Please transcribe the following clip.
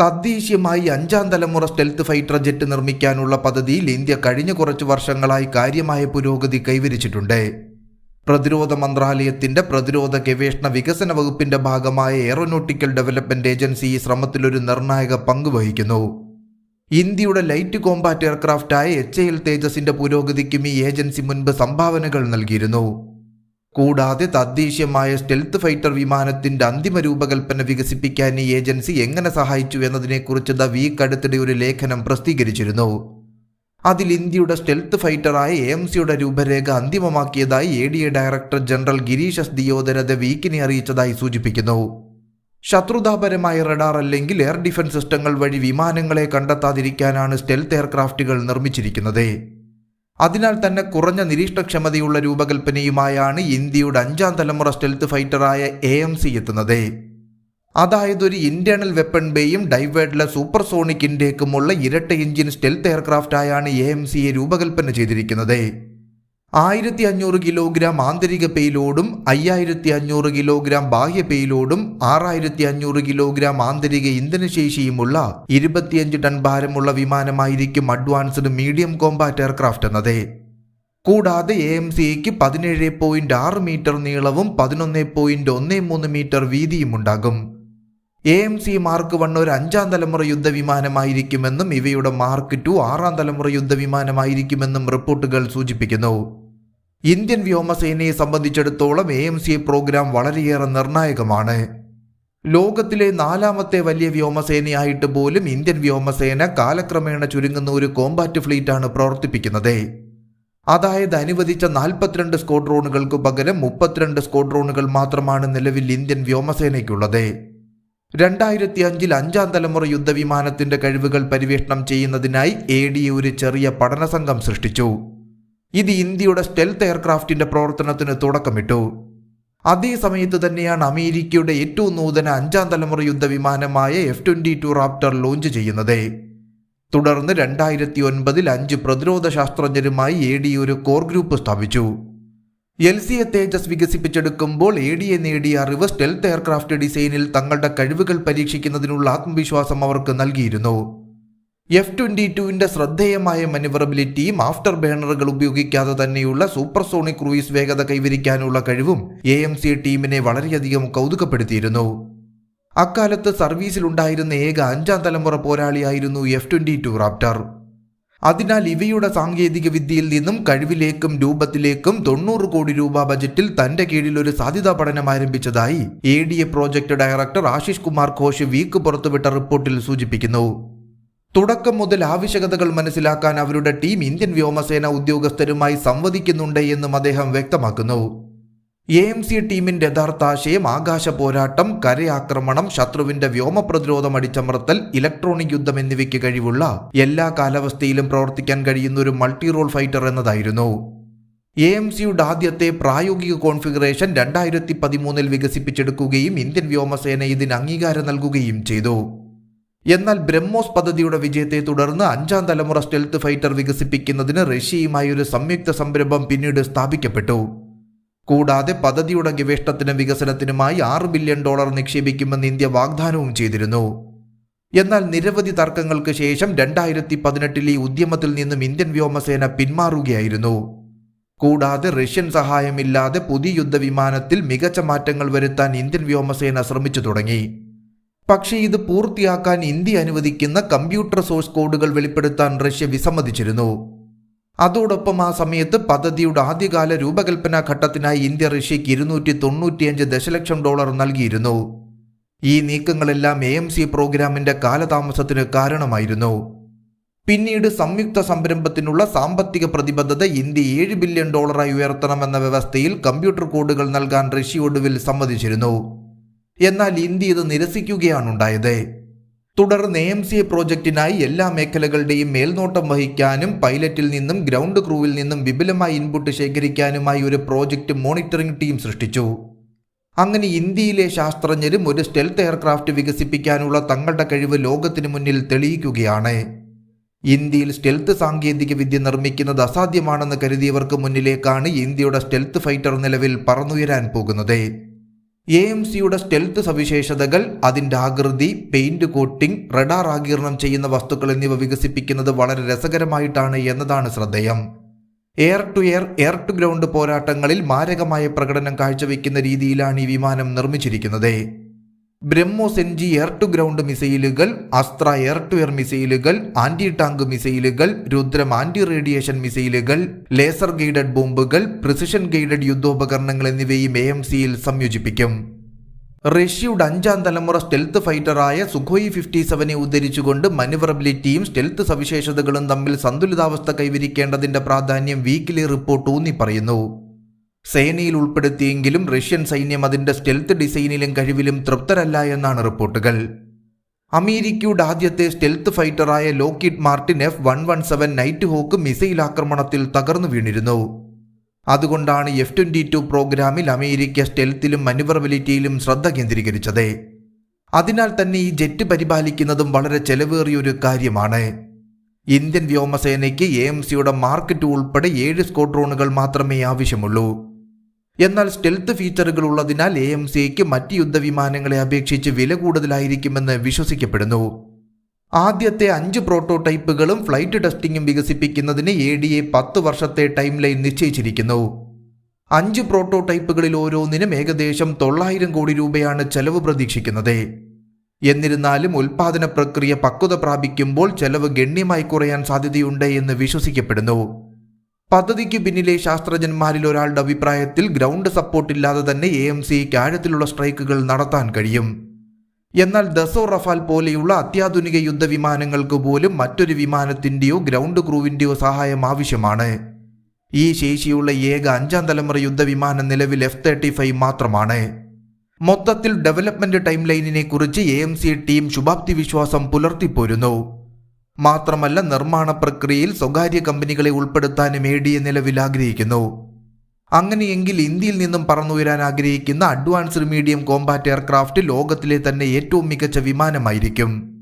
തദ്ദേശീയമായി അഞ്ചാം തലമുറ സ്റ്റെൽത്ത് ഫൈറ്റർ ജെറ്റ് നിർമ്മിക്കാനുള്ള പദ്ധതിയിൽ ഇന്ത്യ കഴിഞ്ഞ കുറച്ച് വർഷങ്ങളായി കാര്യമായ പുരോഗതി കൈവരിച്ചിട്ടുണ്ട്. പ്രതിരോധ മന്ത്രാലയത്തിന്റെ പ്രതിരോധ ഗവേഷണ വികസന വകുപ്പിന്റെ ഭാഗമായ എയറോനോട്ടിക്കൽ ഡെവലപ്മെന്റ് ഏജൻസി ഈ ശ്രമത്തിലൊരു നിർണായക പങ്ക് വഹിക്കുന്നു. ഇന്ത്യയുടെ ലൈറ്റ് കോമ്പാറ്റ് എയർക്രാഫ്റ്റായ എച്ച് എൽ തേജസിന്റെ പുരോഗതിക്കും ഈ ഏജൻസി മുൻപ് സംഭാവനകൾ നൽകിയിരുന്നു. കൂടാതെ തദ്ദേശീയമായ സ്റ്റെൽത്ത് ഫൈറ്റർ വിമാനത്തിന്റെ അന്തിമ രൂപകൽപ്പന വികസിപ്പിക്കാൻ ഈ ഏജൻസി എങ്ങനെ സഹായിച്ചു എന്നതിനെക്കുറിച്ച് ദ വീക്ക് അടുത്തിടെ ഒരു ലേഖനം പ്രസിദ്ധീകരിച്ചിരുന്നു. അതിൽ ഇന്ത്യയുടെ സ്റ്റെൽത്ത് ഫൈറ്ററായ എ സിയുടെ രൂപരേഖ അന്തിമമാക്കിയതായി A D A director general Girish S Deodhar the വീക്കിനെ അറിയിച്ചതായി സൂചിപ്പിക്കുന്നു. ശത്രുതാപരമായ റഡാർ അല്ലെങ്കിൽ എയർ ഡിഫൻസ് സിസ്റ്റങ്ങൾ വഴി വിമാനങ്ങളെ കണ്ടെത്താതിരിക്കാനാണ് സ്റ്റെൽത്ത് എയർക്രാഫ്റ്റുകൾ നിർമ്മിച്ചിരിക്കുന്നത്. അതിനാൽ തന്നെ കുറഞ്ഞ നിരീക്ഷണക്ഷമതയുള്ള രൂപകൽപ്പനയുമായാണ് ഇന്ത്യയുടെ അഞ്ചാം തലമുറ സ്റ്റെൽത്ത് ഫൈറ്ററായ എ എം സി എത്തുന്നത്. അതായത് ഒരു ഇന്റേണൽ വെപ്പൺ ബേയും ഡൈവേർഡിലെ സൂപ്പർസോണിക് ഇൻഡേക്കുമുള്ള ഇരട്ട എഞ്ചിൻ സ്റ്റെൽത്ത് എയർക്രാഫ്റ്റായാണ് എ എം സിയെ രൂപകൽപ്പന ചെയ്തിരിക്കുന്നത്. ആയിരത്തി അഞ്ഞൂറ് കിലോഗ്രാം ആന്തരിക പേലോഡും അയ്യായിരത്തി അഞ്ഞൂറ് കിലോഗ്രാം ബാഹ്യ പേലോഡും ആറായിരത്തി അഞ്ഞൂറ് കിലോഗ്രാം ആന്തരിക ഇന്ധനശേഷിയുമുള്ള ഇരുപത്തിയഞ്ച് ടൺ ഭാരമുള്ള വിമാനമായിരിക്കും അഡ്വാൻസ്ഡ് മീഡിയം കോമ്പാറ്റ് എയർക്രാഫ്റ്റ് എന്നത്. കൂടാതെ എ എം സിക്ക് പതിനേഴ് പോയിന്റ് ആറ് മീറ്റർ നീളവും പതിനൊന്ന് പോയിന്റ് ഒന്ന് മൂന്ന് മീറ്റർ വീതിയും ഉണ്ടാകും. A M C mark one ഒരു അഞ്ചാം തലമുറ യുദ്ധവിമാനമായിരിക്കുമെന്നും ഇവയുടെ മാർക്ക് ടു ആറാം തലമുറ യുദ്ധവിമാനമായിരിക്കുമെന്നും റിപ്പോർട്ടുകൾ സൂചിപ്പിക്കുന്നു. ഇന്ത്യൻ വ്യോമസേനയെ സംബന്ധിച്ചിടത്തോളം എ എം സി പ്രോഗ്രാം വളരെയേറെ നിർണായകമാണ്. ലോകത്തിലെ നാലാമത്തെ വലിയ വ്യോമസേനയായിട്ട് പോലും ഇന്ത്യൻ വ്യോമസേന കാലക്രമേണ ചുരുങ്ങുന്ന ഒരു കോമ്പാറ്റ് ഫ്ലീറ്റാണ് പ്രവർത്തിപ്പിക്കുന്നത്. അതായത് അനുവദിച്ച നാൽപ്പത്തിരണ്ട് സ്ക്വാഡ്രോണുകൾക്ക് പകരം മുപ്പത്തിരണ്ട് സ്ക്വാഡ്രോണുകൾ മാത്രമാണ് നിലവിൽ ഇന്ത്യൻ വ്യോമസേനയ്ക്കുള്ളത്. രണ്ടായിരത്തി അഞ്ചിൽ അഞ്ചാം തലമുറ യുദ്ധവിമാനത്തിന്റെ കഴിവുകൾ പര്യവേഷണം ചെയ്യുന്നതിനായി എ ഒരു ചെറിയ പഠന സംഘം സൃഷ്ടിച്ചു. ഇത് ഇന്ത്യയുടെ സ്റ്റെൽത്ത് എയർക്രാഫ്റ്റിന്റെ പ്രവർത്തനത്തിന് തുടക്കമിട്ടു. അതേ സമയത്ത് തന്നെയാണ് അമേരിക്കയുടെ ഏറ്റവും നൂതന അഞ്ചാം തലമുറ യുദ്ധവിമാനമായ F twenty two Raptor launch ചെയ്യുന്നത്. തുടർന്ന് രണ്ടായിരത്തി ഒൻപതിൽ അഞ്ച് പ്രതിരോധ ശാസ്ത്രജ്ഞരുമായി എ ഡി ഒരു കോർ ഗ്രൂപ്പ് സ്ഥാപിച്ചു. എൽ സി എ തേജസ് വികസിപ്പിച്ചെടുക്കുമ്പോൾ എ ഡി എ നേടിയ അറിവ് സ്റ്റെൽത്ത് എയർക്രാഫ്റ്റ് ഡിസൈനിൽ തങ്ങളുടെ കഴിവുകൾ പരീക്ഷിക്കുന്നതിനുള്ള ആത്മവിശ്വാസം അവർക്ക് നൽകിയിരുന്നു. എഫ് ട്വന്റി ടുവിന്റെ ശ്രദ്ധേയമായ മനുവറബിലിറ്റിയും ആഫ്റ്റർ ബേണറുകൾ ഉപയോഗിക്കാതെ തന്നെയുള്ള സൂപ്പർസോണിക് ക്രൂയിസ് വേഗത കൈവരിക്കാനുള്ള കഴിവും എ എം സി ടീമിനെ വളരെയധികം കൗതുകപ്പെടുത്തിയിരുന്നു. അക്കാലത്ത് സർവീസിലുണ്ടായിരുന്ന ഏക അഞ്ചാം തലമുറ പോരാളിയായിരുന്നു എഫ് ട്വന്റി ടു റാപ്റ്റർ അതിനാൽ ഇവയുടെ സാങ്കേതിക വിദ്യയിൽ നിന്നും കഴിവിലേക്കും രൂപത്തിലേക്കും തൊണ്ണൂറ് കോടി രൂപ ബജറ്റിൽ തന്റെ കീഴിൽ ഒരു സാധ്യതാ പഠനം ആരംഭിച്ചതായി A D A project director Ashish Kumar Ghosh week പുറത്തുവിട്ട റിപ്പോർട്ടിൽ സൂചിപ്പിക്കുന്നു. തുടക്കം മുതൽ ആവശ്യകതകൾ മനസ്സിലാക്കാൻ അവരുടെ ടീം ഇന്ത്യൻ വ്യോമസേന ഉദ്യോഗസ്ഥരുമായി സംവദിക്കുന്നുണ്ട് എന്നും അദ്ദേഹം വ്യക്തമാക്കുന്നു. എ എം സി ടീമിന്റെ യഥാർത്ഥ ആശയം ആകാശ പോരാട്ടം കരയാക്രമണം ശത്രുവിന്റെ വ്യോമ പ്രതിരോധം അടിച്ചമർത്തൽ ഇലക്ട്രോണിക് യുദ്ധം എന്നിവയ്ക്ക് കഴിവുള്ള എല്ലാ കാലാവസ്ഥയിലും പ്രവർത്തിക്കാൻ കഴിയുന്ന ഒരു മൾട്ടി റോൾ ഫൈറ്റർ എന്നതായിരുന്നു. എ എം സിയുടെ ആദ്യത്തെ പ്രായോഗിക കോൺഫിഗറേഷൻ രണ്ടായിരത്തി പതിമൂന്നിൽ വികസിപ്പിച്ചെടുക്കുകയും ഇന്ത്യൻ വ്യോമസേന ഇതിന് അംഗീകാരം നൽകുകയും ചെയ്തു. എന്നാൽ ബ്രഹ്മോസ് പദ്ധതിയുടെ വിജയത്തെ തുടർന്ന് അഞ്ചാം തലമുറ സ്റ്റെൽത്ത് ഫൈറ്റർ വികസിപ്പിക്കുന്നതിന് റഷ്യയുമായി ഒരു സംയുക്ത സംരംഭം പിന്നീട് സ്ഥാപിക്കപ്പെട്ടു. കൂടാതെ പദ്ധതിയുടെ ഗവേഷണത്തിനും വികസനത്തിനുമായി ആറ് ബില്യൺ ഡോളർ നിക്ഷേപിക്കുമെന്ന് ഇന്ത്യ വാഗ്ദാനവും ചെയ്തിരുന്നു. എന്നാൽ നിരവധി തർക്കങ്ങൾക്ക് ശേഷം രണ്ടായിരത്തി പതിനെട്ടിൽ ഈ ഉദ്യമത്തിൽ നിന്നും ഇന്ത്യൻ വ്യോമസേന പിന്മാറുകയായിരുന്നു. കൂടാതെ റഷ്യൻ സഹായമില്ലാതെ പുതിയ യുദ്ധവിമാനത്തിൽ മികച്ച മാറ്റങ്ങൾ വരുത്താൻ ഇന്ത്യൻ വ്യോമസേന ശ്രമിച്ചു തുടങ്ങി. പക്ഷേ ഇത് പൂർത്തിയാക്കാൻ ഇന്ത്യ അനുവദിക്കുന്ന കമ്പ്യൂട്ടർ സോഴ്സ് കോഡുകൾ വെളിപ്പെടുത്താൻ റഷ്യ വിസമ്മതിച്ചിരുന്നു. അതോടൊപ്പം ആ സമയത്ത് പദ്ധതിയുടെ ആദ്യകാല രൂപകൽപ്പനാ ഘട്ടത്തിനായി ഇന്ത്യ റഷ്യയ്ക്ക് ഇരുന്നൂറ്റി തൊണ്ണൂറ്റിയഞ്ച് ദശലക്ഷം ഡോളർ നൽകിയിരുന്നു. ഈ നീക്കങ്ങളെല്ലാം എ എം സി പ്രോഗ്രാമിന്റെ കാലതാമസത്തിന് കാരണമായിരുന്നു. പിന്നീട് സംയുക്ത സംരംഭത്തിനുള്ള സാമ്പത്തിക പ്രതിബദ്ധത ഇന്ത്യ ഏഴ് ബില്യൺ ഡോളറായി ഉയർത്തണമെന്ന വ്യവസ്ഥയിൽ കമ്പ്യൂട്ടർ കോഡുകൾ നൽകാൻ റഷ്യ ഒടുവിൽ സമ്മതിച്ചിരുന്നു. എന്നാൽ ഇന്ത്യ ഇത് നിരസിക്കുകയാണുണ്ടായത് തുടർന്ന് എം സി എ പ്രോജക്റ്റിനായി എല്ലാ മേഖലകളുടെയും മേൽനോട്ടം വഹിക്കാനും പൈലറ്റിൽ നിന്നും ഗ്രൗണ്ട് ക്രൂവിൽ നിന്നും വിപുലമായ ഇൻപുട്ട് ശേഖരിക്കാനുമായി ഒരു പ്രോജക്റ്റ് മോണിറ്ററിംഗ് ടീം സൃഷ്ടിച്ചു. അങ്ങനെ ഇന്ത്യയിലെ ശാസ്ത്രജ്ഞരും ഒരു സ്റ്റെൽത്ത് എയർക്രാഫ്റ്റ് വികസിപ്പിക്കാനുള്ള തങ്ങളുടെ കഴിവ് ലോകത്തിനു മുന്നിൽ തെളിയിക്കുകയാണ്. ഇന്ത്യയിൽ സ്റ്റെൽത്ത് സാങ്കേതിക വിദ്യ നിർമ്മിക്കുന്നത് അസാധ്യമാണെന്ന് കരുതിയവർക്ക് മുന്നിലേക്കാണ് ഇന്ത്യയുടെ സ്റ്റെൽത്ത് ഫൈറ്റർ നിലവിൽ പറന്നുയരാൻ പോകുന്നത്. എ എം സിയുടെ സ്റ്റെൽത്ത് സവിശേഷതകൾ അതിന്റെ ആകൃതി പെയിന്റ് കോട്ടിംഗ് റഡാർ ആകിരണം ചെയ്യുന്ന വസ്തുക്കൾ എന്നിവ വികസിപ്പിക്കുന്നത് വളരെ രസകരമായിട്ടാണ് എന്നതാണ് ശ്രദ്ധേയം. Air to air air to ground പോരാട്ടങ്ങളിൽ മാരകമായ പ്രകടനം കാഴ്ചവെക്കുന്ന രീതിയിലാണ് ഈ വിമാനം നിർമ്മിച്ചിരിക്കുന്നത്. BrahMos N G air to ground മിസൈലുകൾ അസ്ത്ര എയർ ടു എയർ മിസൈലുകൾ ആന്റി ടാങ്ക് മിസൈലുകൾ രുദ്രം ആന്റി റേഡിയേഷൻ മിസൈലുകൾ ലേസർ ഗൈഡഡ് ബോംബുകൾ പ്രിസിഷൻ ഗൈഡഡ് യുദ്ധോപകരണങ്ങൾ എന്നിവയും എ എം സിയിൽ സംയോജിപ്പിക്കും. റഷ്യയുടെ അഞ്ചാം തലമുറ സ്റ്റെൽത്ത് ഫൈറ്ററായ സുഖോയി ഫിഫ്റ്റി സെവനെ ഉദ്ധരിച്ചുകൊണ്ട് മനുവറബിലിറ്റിയും സ്റ്റെൽത്ത് സവിശേഷതകളും തമ്മിൽ സന്തുലിതാവസ്ഥ കൈവരിക്കേണ്ടതിന്റെ പ്രാധാന്യം വീക്കിലി റിപ്പോർട്ട് ഊന്നി പറയുന്നു സേനയിൽ ഉൾപ്പെടുത്തിയെങ്കിലും റഷ്യൻ സൈന്യം അതിന്റെ സ്റ്റെൽത്ത് ഡിസൈനിലും കഴിവിലും തൃപ്തരല്ല എന്നാണ് റിപ്പോർട്ടുകൾ. അമേരിക്കയുടെ ആദ്യത്തെ stealth ഫൈറ്ററായ Lockheed Martin F one one seven Nighthawk missile ആക്രമണത്തിൽ തകർന്നു വീണിരുന്നു. അതുകൊണ്ടാണ് എഫ് ട്വന്റി ടു പ്രോഗ്രാമിൽ അമേരിക്ക സ്റ്റെൽത്തിലും മനുവറബിലിറ്റിയിലും ശ്രദ്ധ കേന്ദ്രീകരിച്ചത്. അതിനാൽ തന്നെ ഈ ജെറ്റ് പരിപാലിക്കുന്നതും വളരെ ചെലവേറിയൊരു കാര്യമാണ്. ഇന്ത്യൻ വ്യോമസേനയ്ക്ക് എ എം സിയുടെ മാർക്ക് ടു ഉൾപ്പെടെ ഏഴ് സ്ക്വാഡ്രോണുകൾ മാത്രമേ ആവശ്യമുള്ളൂ. എന്നാൽ സ്റ്റെൽത്ത് ഫീച്ചറുകൾ ഉള്ളതിനാൽ എ എം സിക്ക് മറ്റ് യുദ്ധവിമാനങ്ങളെ അപേക്ഷിച്ച് വില കൂടുതലായിരിക്കുമെന്ന് വിശ്വസിക്കപ്പെടുന്നു. ആദ്യത്തെ അഞ്ച് പ്രോട്ടോടൈപ്പുകളും ഫ്ലൈറ്റ് ടെസ്റ്റിംഗും വികസിപ്പിക്കുന്നതിന് എ ഡി എ പത്ത് വർഷത്തെ ടൈം ലൈൻ നിശ്ചയിച്ചിരിക്കുന്നു. അഞ്ച് പ്രോട്ടോടൈപ്പുകളിൽ ഓരോന്നിനും ഏകദേശം തൊള്ളായിരം കോടി രൂപയാണ് ചെലവ് പ്രതീക്ഷിക്കുന്നത്. എന്നിരുന്നാലും ഉൽപാദന പ്രക്രിയ പക്വത പ്രാപിക്കുമ്പോൾ ചെലവ് ഗണ്യമായി കുറയാൻ സാധ്യതയുണ്ട് എന്ന് വിശ്വസിക്കപ്പെടുന്നു. പദ്ധതിക്ക് പിന്നിലെ ശാസ്ത്രജ്ഞന്മാരിൽ ഒരാളുടെ അഭിപ്രായത്തിൽ ഗ്രൗണ്ട് സപ്പോർട്ട് ഇല്ലാതെ തന്നെ എ എം സിക്ക് ആഴത്തിലുള്ള സ്ട്രൈക്കുകൾ നടത്താൻ കഴിയും. എന്നാൽ ദസോ റഫാൽ പോലെയുള്ള അത്യാധുനിക യുദ്ധവിമാനങ്ങൾക്ക് പോലും മറ്റൊരു വിമാനത്തിന്റെയോ ഗ്രൗണ്ട് ക്രൂവിന്റെയോ സഹായം ആവശ്യമാണ്. ഈ ശേഷിയുള്ള ഏക അഞ്ചാം തലമുറ യുദ്ധവിമാനം നിലവിൽ എഫ് തേർട്ടി ഫൈവ് മാത്രമാണ്. മൊത്തത്തിൽ ഡെവലപ്മെന്റ് ടൈം ലൈനിനെ കുറിച്ച് എ എം സി ടീം ശുഭാപ്തി വിശ്വാസം പുലർത്തിപ്പോരുന്നു. മാത്രമല്ല നിർമ്മാണ പ്രക്രിയയിൽ സ്വകാര്യ കമ്പനികളെ ഉൾപ്പെടുത്താനും എ ഡി എ നിലവിൽ ആഗ്രഹിക്കുന്നു. അങ്ങനെയെങ്കിൽ ഇന്ത്യയിൽ നിന്നും പറന്നുയരാൻ ആഗ്രഹിക്കുന്ന അഡ്വാൻസ്ഡ് മീഡിയം കോമ്പാറ്റ് എയർക്രാഫ്റ്റ് ലോകത്തിലെ തന്നെ ഏറ്റവും മികച്ച വിമാനമായിരിക്കും.